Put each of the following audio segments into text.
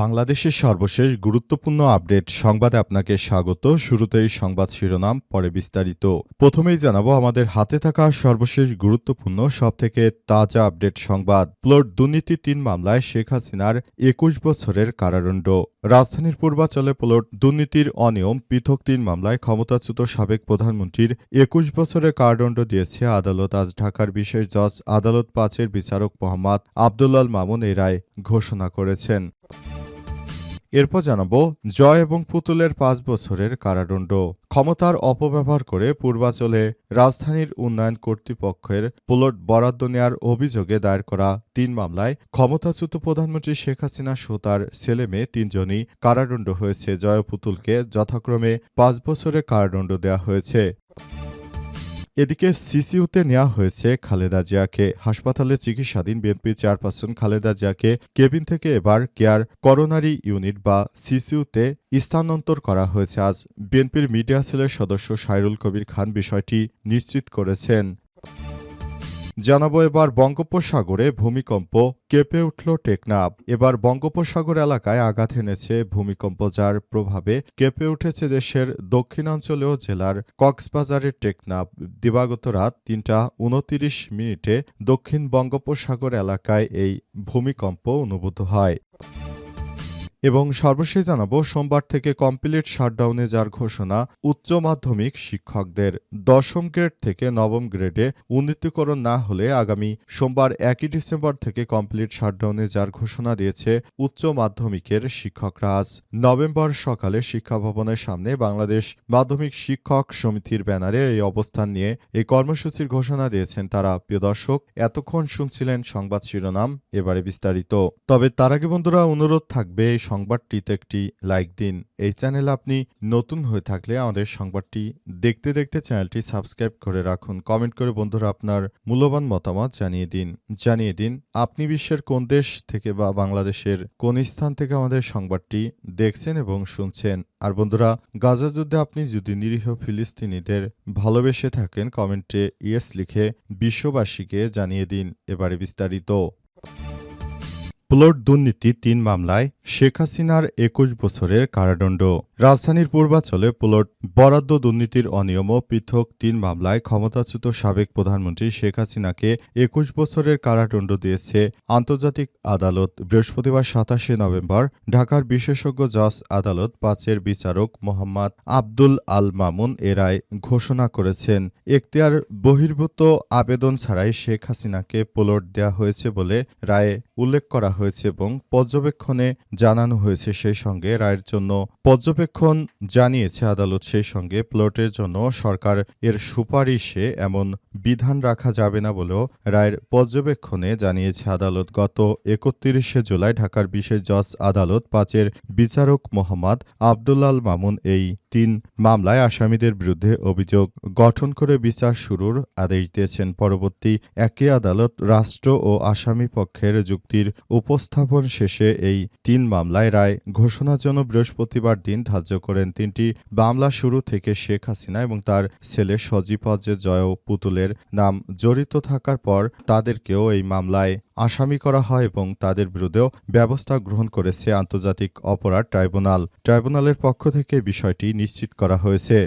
বাংলাদেশের সর্বশেষ গুরুত্বপূর্ণ আপডেট সংবাদে আপনাকে স্বাগত। শুরুতেই সংবাদ শিরোনাম, পরে বিস্তারিত। প্রথমেই জানাব, আমাদের হাতে থাকা সর্বশেষ গুরুত্বপূর্ণ, সবথেকে তাজা আপডেট সংবাদ। প্লট দুর্নীতি তিন মামলায় শেখ হাসিনার একুশ বছরের কারাদণ্ড। রাজধানীর পূর্বাচলে প্লট দুর্নীতির অনিয়ম, পৃথক তিন মামলায় ক্ষমতাচ্যুত সাবেক প্রধানমন্ত্রীর একুশ বছরের কারাদণ্ড দিয়েছে আদালত। আজ ঢাকার বিশেষ জজ আদালত পাঁচের বিচারক মোহাম্মদ আবদুল্লাল মামুন এই রায় ঘোষণা করেছেন। এরপর জানাব, জয় এবং পুতুলের পাঁচ বছরের কারাদণ্ড। ক্ষমতার অপব্যবহার করে পূর্বাচলে রাজধানীর উন্নয়ন কর্তৃপক্ষের প্লট বরাদ্দ নেওয়ার অভিযোগে দায়ের করা তিন মামলায় ক্ষমতাচ্যুত প্রধানমন্ত্রী শেখ হাসিনা সহ তার ছেলে মেয়ে তিনজনই কারাদণ্ড হয়েছে। জয় পুতুলকে যথাক্রমে পাঁচ বছরের কারাদণ্ড দেওয়া হয়েছে। এদিকে সিসিউতে নেওয়া হয়েছে খালেদা জিয়াকে। হাসপাতালে চিকিৎসাধীন বিএনপি চেয়ারপারসন খালেদা জিয়াকে কেবিন থেকে এবার কেয়ার করোনারি ইউনিট বা সিসিউতে স্থানান্তর করা হয়েছে আজ। বিএনপির মিডিয়া সেলের সদস্য সাইরুল কবির খান বিষয়টি নিশ্চিত করেছেন। জানাব, এবার বঙ্গোপসাগরে ভূমিকম্প কেঁপে উঠল টেকনাফ। এবার বঙ্গোপসাগর এলাকায় আঘাত এনেছে ভূমিকম্প, যার প্রভাবে কেঁপে উঠেছে দেশের দক্ষিণাঞ্চলীয় জেলার কক্সবাজারের টেকনাফ। দিবাগত রাত তিনটা উনতিরিশ মিনিটে দক্ষিণ বঙ্গোপসাগর এলাকায় এই ভূমিকম্প অনুভূত হয়। এবং সর্বশেষ জানাব, সোমবার থেকে কমপ্লিট শাটডাউনে যার ঘোষণা উচ্চ মাধ্যমিক শিক্ষকদের। দশম গ্রেড থেকে নবম গ্রেডে উন্নীতকরণ না হলে আগামী সোমবার একই ডিসেম্বর থেকে কমপ্লিট শাটডাউনে যার ঘোষণা দিয়েছে উচ্চ মাধ্যমিকের শিক্ষকরা আজ। নভেম্বর সকালে শিক্ষা ভবনের সামনে বাংলাদেশ মাধ্যমিক শিক্ষক সমিতির ব্যানারে এই অবস্থান নিয়ে এই কর্মসূচির ঘোষণা দিয়েছেন তারা। প্রিয় দর্শক, এতক্ষণ শুনছিলেন সংবাদ শিরোনাম, এবারে বিস্তারিত। তবে তার আগে বন্ধুরা, অনুরোধ থাকবে এই সংবাদটিতে একটি লাইক দিন। এই চ্যানেল আপনি নতুন হয়ে থাকলে আমাদের সংবাদটি দেখতে দেখতে চ্যানেলটি সাবস্ক্রাইব করে রাখুন। কমেন্ট করে বন্ধুরা আপনার মূল্যবান মতামত জানিয়ে দিন। জানিয়ে দিন, আপনি বিশ্বের কোন দেশ থেকে বা বাংলাদেশের কোন স্থান থেকে আমাদের সংবাদটি দেখছেন এবং শুনছেন? আর বন্ধুরা, গাজা যুদ্ধে আপনি যদি নিরীহ ফিলিস্তিনিদের ভালোবেসে থাকেন, কমেন্টে ইয়েস লিখে বিশ্ববাসীকে জানিয়ে দিন। এবারে বিস্তারিত। প্লট দুর্নীতি তিন মামলায় শেখ হাসিনার একুশ বছরের কারাদণ্ড। রাজধানীর পূর্বাঞ্চলে প্লট বরাদ্দ দুর্নীতির অনিয়ম ও পৃথক তিন মামলায় ক্ষমতাচ্যুত সাবেক প্রধানমন্ত্রী শেখ হাসিনাকে একুশ বছরের কারাদণ্ড দিয়েছে আন্তর্জাতিক আদালত। বৃহস্পতিবার সাতাশে নভেম্বর ঢাকার বিশেষজ্ঞ জজ আদালত পাঁচের বিচারক মোহাম্মদ আব্দুল আল মামুন এ রায় ঘোষণা করেছেন। এখতিয়ার বহির্ভূত আবেদন ছাড়াই শেখ হাসিনাকে প্লট দেওয়া হয়েছে বলে রায়ে উল্লেখ করা হয়েছে এবং পর্যবেক্ষণে জানানো হয়েছে সেই সঙ্গে রায়ের জন্য পর্যবেক্ষণ জানিয়েছে আদালত সেই সঙ্গে প্লটের জন্য সরকার এর সুপারিশে এমন বিধান রাখা যাবে না বলেও রায়ের পর্যবেক্ষণে জানিয়েছে আদালত। গত একত্রিশে জুলাই ঢাকার বিশেষ জজ আদালত পাঁচের বিচারক মোহাম্মদ আবদুল্লাল মামুন এই তিন মামলায় আসামিদের বিরুদ্ধে অভিযোগ গঠন করে বিচার শুরুর আদেশ দিয়েছেন। পরবর্তী একই আদালত রাষ্ট্র ও আসামি পক্ষের যুক্তির উপস্থাপন শেষে এই তিন মামলায় রায় ঘোষণার জন্য বৃহস্পতিবার দিন ধার্য করেন তিনটি মামলা শুরু থেকে শেখ হাসিনা এবং তার ছেলে সজীব হজে জয় পুতুলের নাম জড়িত থাকার পর তাদেরকেও এই মামলায় আসামি করা হয় এবং তাদের বিরুদ্ধেও ব্যবস্থা গ্রহণ করেছে আন্তর্জাতিক অপরাধ ট্রাইব্যুনাল। ট্রাইব্যুনালের পক্ষ থেকে বিষয়টি নিশ্চিত করা হয়েছে।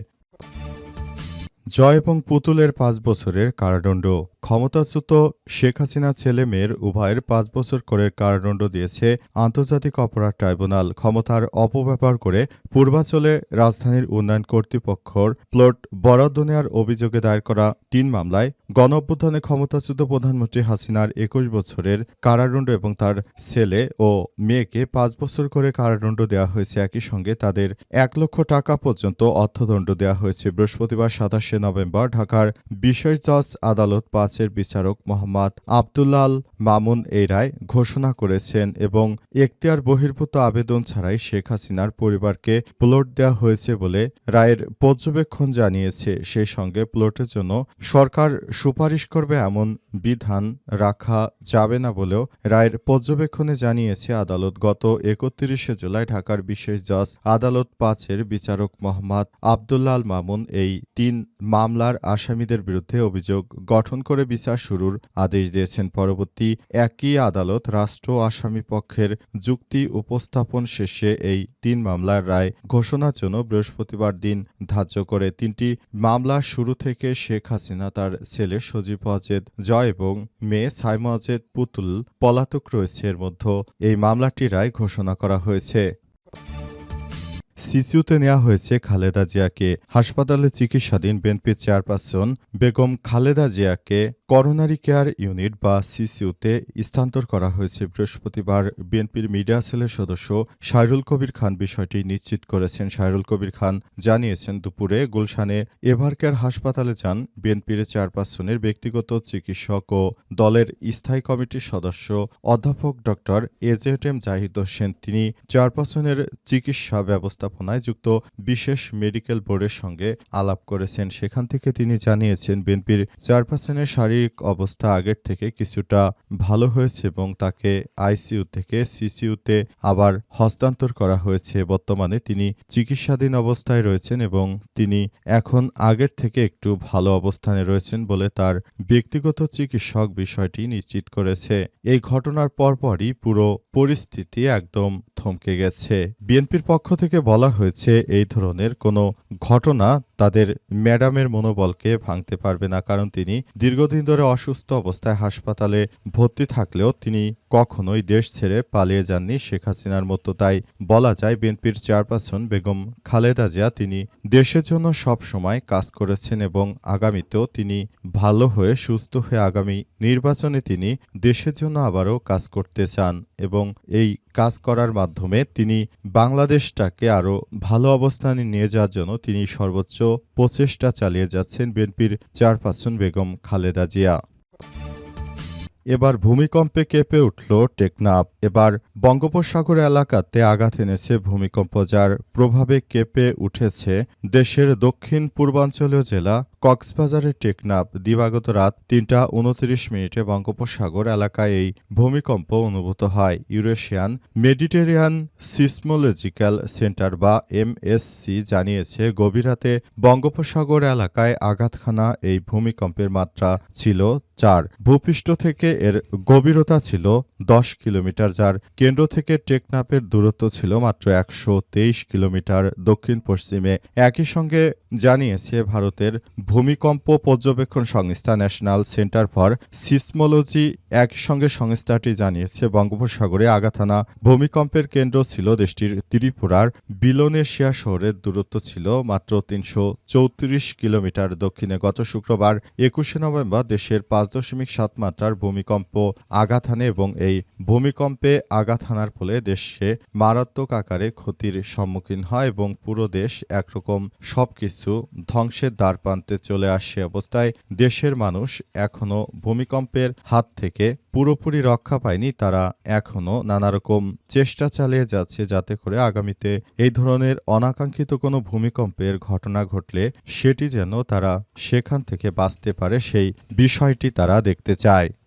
জয় এবং পুতুলের পাঁচ বছরের কারাদণ্ড। ক্ষমতাচ্যুত শেখ হাসিনা ছেলে মেয়ের উভয়ের পাঁচ বছর করে কারাদণ্ড দিয়েছে আন্তর্জাতিক অপরাধ ট্রাইব্যুনাল। ক্ষমতার অপব্যবহার করে পূর্বাঞ্চলে রাজধানীর উন্নয়ন কর্তৃপক্ষর প্লট বরাদ্দ নেওয়ার অভিযোগে দায়ের করা তিন মামলায় গণঅভ্যুত্থানে ক্ষমতাচ্যুত প্রধানমন্ত্রী হাসিনার একুশ বছরের কারাদণ্ড এবং তার ছেলে ও মেয়েকে পাঁচ বছর করে কারাদণ্ড দেওয়া হয়েছে। একই সঙ্গে তাদের এক লক্ষ টাকা পর্যন্ত অর্থদণ্ড দেওয়া হয়েছে। বৃহস্পতিবার সাতাশে নভেম্বর ঢাকার বিশেষ জজ আদালত পাঁচের বিচারক মোহাম্মদ আবদুল্লাল মামুন এই রায় ঘোষণা করেছেন এবং এখতিয়ার বহির্ভূত আবেদন ছাড়াই শেখ হাসিনার পরিবারকে প্লট দেওয়া হয়েছে বলে রায়ের পর্যবেক্ষণ জানিয়েছে। সেই সঙ্গে প্লটের জন্য সরকার সুপারিশ করবে এমন বিধান রাখা যাবে না বলেও রায়ের পর্যবেক্ষণে জানিয়েছে আদালত। গত একত্রিশে জুলাই ঢাকার বিশেষ জজ আদালত পাঁচের বিচারক মোহাম্মদ আবদুল্লাল মামুন এই তিন মামলার আসামিদের বিরুদ্ধে অভিযোগ গঠন করে বিচার শুরুর আদেশ দিয়েছেন পরবর্তী একই আদালত রাষ্ট্র আসামি পক্ষের যুক্তি উপস্থাপন শেষে এই তিন মামলার রায় ঘোষণার জন্য বৃহস্পতিবার দিন ধার্য করে তিনটি মামলা শুরু থেকে শেখ হাসিনা, তার ছেলে সজীব অজেদ জয় এবং মেয়ে সাইমা পুতুল পলাতক রয়েছে। এর মধ্যে এই মামলাটি রায় ঘোষণা করা হয়েছে। সিসিউতে নেওয়া হয়েছে খালেদা জিয়াকে। হাসপাতালে চিকিৎসাধীন বিএনপির চেয়ারপারসন বেগম খালেদা জিয়াকে করোনারি কেয়ার ইউনিট বা সিসিউতে স্থানান্তর করা হয়েছে। বৃহস্পতিবার বিএনপির মিডিয়া সেলের সদস্য সাইরুল কবির খান বিষয়টি নিশ্চিত করেছেন। সাইরুল কবির খান জানিয়েছেন, দুপুরে গুলশানে এভারকেয়ার হাসপাতালে যান বিএনপির চেয়ারপারসনের ব্যক্তিগত চিকিৎসক ও দলের স্থায়ী কমিটির সদস্য অধ্যাপক ড এজেট এম জাহিদ হোসেন। তিনি চেয়ারপারসনের চিকিৎসা ব্যবস্থাপনায় যুক্ত বিশেষ মেডিকেল বোর্ডের সঙ্গে আলাপ করেছেন। সেখান থেকে তিনি জানিয়েছেন, বিএনপির চেয়ারপারসনের শারীরিক অবস্থা আগের থেকে কিছুটা ভালো হয়েছে এবং তাকে আইসিইউ থেকে সিসিইউতে আবার হস্তান্তর করা হয়েছে। বর্তমানে তিনি চিকিৎসাধীন অবস্থায় রয়েছেন এবং তিনি এখন আগের থেকে একটু ভালো অবস্থানে রয়েছেন বলে তার ব্যক্তিগত চিকিৎসক বিষয়টি নিশ্চিত করেছে। এই ঘটনার পরপরই পুরো পরিস্থিতি একদম থমকে গেছে। বিএনপির পক্ষ থেকে বলা হয়েছে এই ধরনের কোনো ঘটনা তাদের ম্যাডামের মনোবলকে ভাঙতে পারবে না, কারণ তিনি দীর্ঘদিন ধরে অসুস্থ অবস্থায় হাসপাতালে ভর্তি থাকলেও তিনি কখনোই দেশ ছেড়ে পালিয়ে যাননি শেখ হাসিনার মতো। তাই বলা যায় বিএনপির চেয়ারপারসন বেগম খালেদা জিয়া তিনি দেশের জন্য সব সময় কাজ করেছেন এবং আগামীতেও তিনি ভালো হয়ে সুস্থ হয়ে আগামী নির্বাচনে তিনি দেশের জন্য আবারও কাজ করতে চান এবং এই কাজ করার মাধ্যমে তিনি বাংলাদেশটাকে আরও ভালো অবস্থানে নিয়ে যাওয়ার জন্য তিনি সর্বোচ্চ প্রচেষ্টা চালিয়ে যাচ্ছেন বিএনপির চেয়ারপারসন বেগম খালেদা জিয়া। এবার ভূমিকম্পে কেঁপে উঠল টেকনাফ। এবার বঙ্গোপসাগর এলাকাতে আঘাত এনেছে ভূমিকম্প, যার প্রভাবে কেঁপে উঠেছে দেশের দক্ষিণ পূর্বাঞ্চলীয় জেলা কক্সবাজারের টেকনাফ। দিবাগত রাত তিনটা উনত্রিশ মিনিটে বঙ্গোপসাগর এলাকায় এই ভূমিকম্প অনুভূত হয়। ইউরেশিয়ান মেডিটেরিয়ান সিসমোলজিক্যাল সেন্টার বা এমএসসি জানিয়েছে, গভীর রাতে বঙ্গোপসাগর এলাকায় আঘাতখানা এই ভূমিকম্পের মাত্রা ছিল চার। ভূপৃষ্ঠ থেকে এর গভীরতা ছিল দশ কিলোমিটার, যার কেন্দ্র থেকে টেকনাপের দূরত্ব ছিল মাত্র একশো তেইশ কিলোমিটার। দক্ষিণ পশ্চিমে একই সঙ্গে জানিয়েছে ভারতের ভূমিকম্প পর্যবেক্ষণ সংস্থা ন্যাশনাল সেন্টার ফর সিসমোলজি। একই সঙ্গে সংস্থাটি জানিয়েছে, বঙ্গোপসাগরে আগাথানা ভূমিকম্পের কেন্দ্র ছিল দেশটির ত্রিপুরার বিলোনেশিয়া শহরের দূরত্ব ছিল মাত্র তিনশো চৌত্রিশ কিলোমিটার। দক্ষিণে গত শুক্রবার একুশে নভেম্বর দেশের পাঁচ দশমিক সাত মাত্রার ভূমিকম্প আঘাত হানে এবং এই ভূমিকম্পে আঘাত হানার ফলে দেশে মারাত্মক আকারে ক্ষতির সম্মুখীন হয় এবং পুরো দেশ একরকম সবকিছু ধ্বংসের দ্বার প্রান্তে চলে আসে অবস্থায় দেশের মানুষ এখনও ভূমিকম্পের হাত থেকে পুরোপুরি রক্ষা পায়নি তারা এখনও নানারকম চেষ্টা চালিয়ে যাচ্ছে যাতে করে আগামীতে এই ধরনের অনাকাঙ্ক্ষিত কোনো ভূমিকম্পের ঘটনা ঘটলে সেটি যেন তারা সেখান থেকে বাঁচতে পারে সেই বিষয়টি তারা দেখতে চায়।